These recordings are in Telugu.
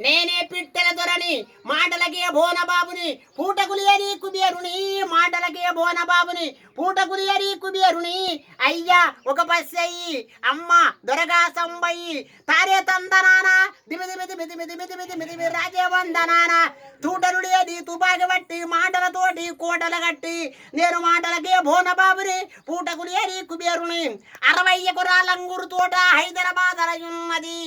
నేనే పిట్టెల దొరని మాటలకే బోన బాబుని పూటకులియని కుబేరుని మాటలకే బోన బాబుని పూటకులియని కుబేరుని అయ్యా ఒక పస్సయ్యి అమ్మ దొరగా సంబయ్యి తారే తందనాన దిమి దిమి దిమి దిమి దిమి దిమి దిమి దిమి రాజే వందనాన తుపాకి బట్టి మాటలతోటి కోటలు కట్టి నేను మాటలకే బోన బాబుని పూటకులియని కుబేరుని అరవై ఎకరాల తోట హైదరాబాద్ ఉన్నది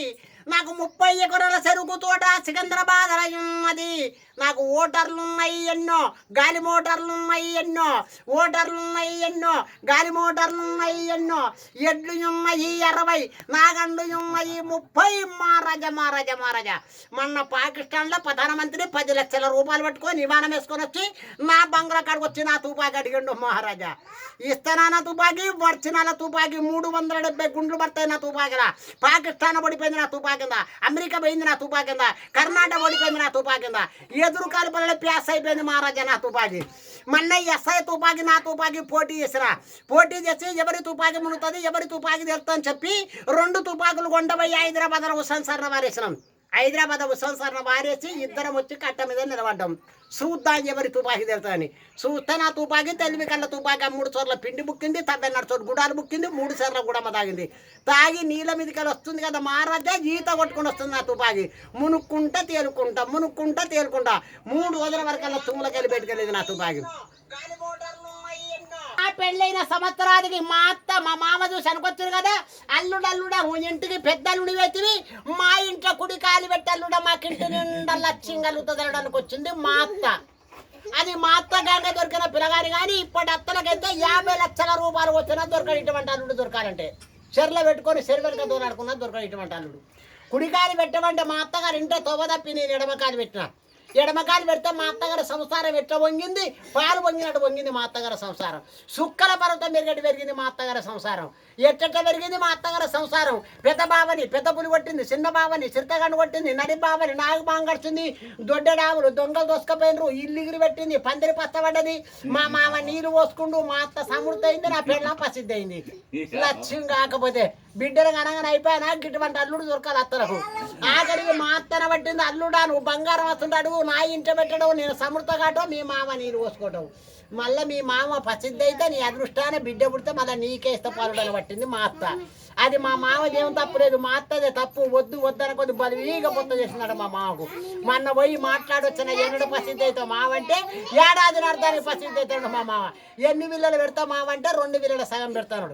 నాకు ముప్పై ఎకరాల చెరుకు తోట సికంద్రాబాద్ ఉన్నది నాకు ఓటర్లు ఉన్నాయి ఎన్నో గాలి మోటార్లు ఉన్నాయి ఎన్నో ఓటర్లు ఉన్నాయి ఎన్నో గాలి మోటార్లు ఉన్నాయి ఎన్నో ఎడ్లు ఉన్నాయి అరవై నాగండ్లు ఉన్నాయి ముప్పై. మహారాజ మహారాజ మహారాజ. మొన్న పాకిస్తాన్లో ప్రధానమంత్రి పది లక్షల రూపాయలు పట్టుకొని విమానం వేసుకొని వచ్చి నా బంగ్లా కాడికి వచ్చి నా తుపాకి అడిగిండు మహారాజా. ఇస్తానా తుపాకి వర్చినాల తుపాకి మూడు వందల డెబ్బై గుండ్లు పడతాయి నా తుపాకిలా. పాకిస్తాన్ పడిపోయింది నా తుపాకి. కింద అమెరికా పోయింది నా తుపాకి కింద కర్ణాటక ఓడిపోయింది నా తుపాకి కింద ఎదురు కాలుపల్లి ప్యాస్ అయిపోయింది మహారాజా నా తుపాకి. మొన్న ఎస్ఐ తుపాకి నా తుపాకి పోటీ చేసిన. పోటీ చేసి ఎవరి తుపాకి మునుతుంది ఎవరి తుపాకి తెలుతుందని చెప్పి రెండు తుపాకులు కొండపోయి హైదరాబాద్ హుస్సేన్ సార్ వారేసినాం. హైదరాబాద్ హుస్సేన్ మారేసి ఇద్దరం వచ్చి కట్ట మీద నిలబడ్డాం. చూద్దాం ఎవరి తుపాకి తెలుతుందని చూస్తే నా తుపాకి తెలివి కళ్ళ తుపాకి ఆ మూడు చోట్ల పిండి బుక్కింది తబ్బెన్నర చోటు గుడాలు బుక్కింది మూడు సార్లు గుడమ్మ తాగింది. తాగి నీళ్ళ మీదకి వస్తుంది కదా మహారాజా ఈత కొట్టుకుని వస్తుంది నా తుపాకి. మునుక్కుంటా తేలుకుంటా మునుక్కుంటా తేలుకుంటా. మూడు రోజుల వరకల్లా తుమ్ములకెళ్ళి పెట్టుకెళ్ళేది నా తుపాకి. ఆ పెళ్ళైన సంవత్సరానికి మా అత్త మా మామ చూసి అనుకొచ్చారు కదా అల్లుడు అల్లుడ ఇంటికి పెద్ద అల్లుడి వెతివి మా ఇంటి మాకు ఇంటి నిండా లక్ష్యం కలుగుతుంది వచ్చింది మా అత్త. అది మా అత్త గాంగ దొరికిన పిల్లగాని కానీ ఇప్పటి అత్తలకైతే యాభై లక్షల రూపాయలు వచ్చినా దొరకడు ఇటువంటి అల్లుడు దొరకాలంటే. చెర్లో పెట్టుకొని చెరువెనక దూరాడుకున్నా దొరకడు ఇటువంటి అల్లుడు. కుడికాయలు పెట్టమంటే మా అత్తగారు ఇంట్లో తొవ్వ తప్పి నేను ఎడమకాయలు పెట్టిన. ఎడమకాలు పెడితే మా అత్తగారి సంసారం ఎట్లా వంగింది? పాలు వంగినట్టు వంగింది మా అత్తగారి సంసారం. సుక్కల పర్వతం పెరిగట్టు పెరిగింది మా అత్తగారి సంసారం. ఎట్టెట్ట పెరిగింది మా అత్తగారి సంసారం? పెద్ద బావని పెద్ద పులి కొట్టింది చిన్న బావని చిరతగండు కొట్టింది నడి బావని నాగు బాంగడిచింది దొడ్డడావులు దొంగలు దోసుకపోయినరు ఇల్లు ఇగిరి పెట్టింది పందిరి పచ్చబడ్డది మా మామ నీరు పోసుకుంటూ మా అత్త సమృద్ధి అయింది నా పెళ్ళ ప్రసిద్ధి అయింది. లక్ష్యం కాకపోతే బిడ్డలు కనగానే అయిపోయినా గిటువంటి అల్లుడు దొరకాలి అత్తలకు. ఆఖరికి మా అత్తన పట్టింది అల్లుడా నువ్వు బంగారం వస్తుంటాడు నా ఇంట పెట్టడం నేను సమృద్ధ కావటం మీ మామ నీరు పోసుకోవటం మళ్ళీ మీ మామ ప్రసిద్ధి అయితే నీ అదృష్టాన బిడ్డ పుడితే మళ్ళీ నీకే ఇష్టపడని పట్టింది మా అత్త. అది మా మామ ఏం తప్పు లేదు మా అత్తదే తప్పు వద్దు వద్దన కొద్ది బలివీగా పొత్త చేస్తున్నాడు మా మామకు. మొన్న పోయి మాట్లాడొచ్చిన ఎన్నడు ప్రసిద్ధి అవుతావు మావంటే ఏడాది నడతానికి ప్రసిద్ధి అవుతాడు మా మామ. ఎన్ని విల్లలు పెడతావు మావంటే రెండు విల్లల సగం పెడతాడు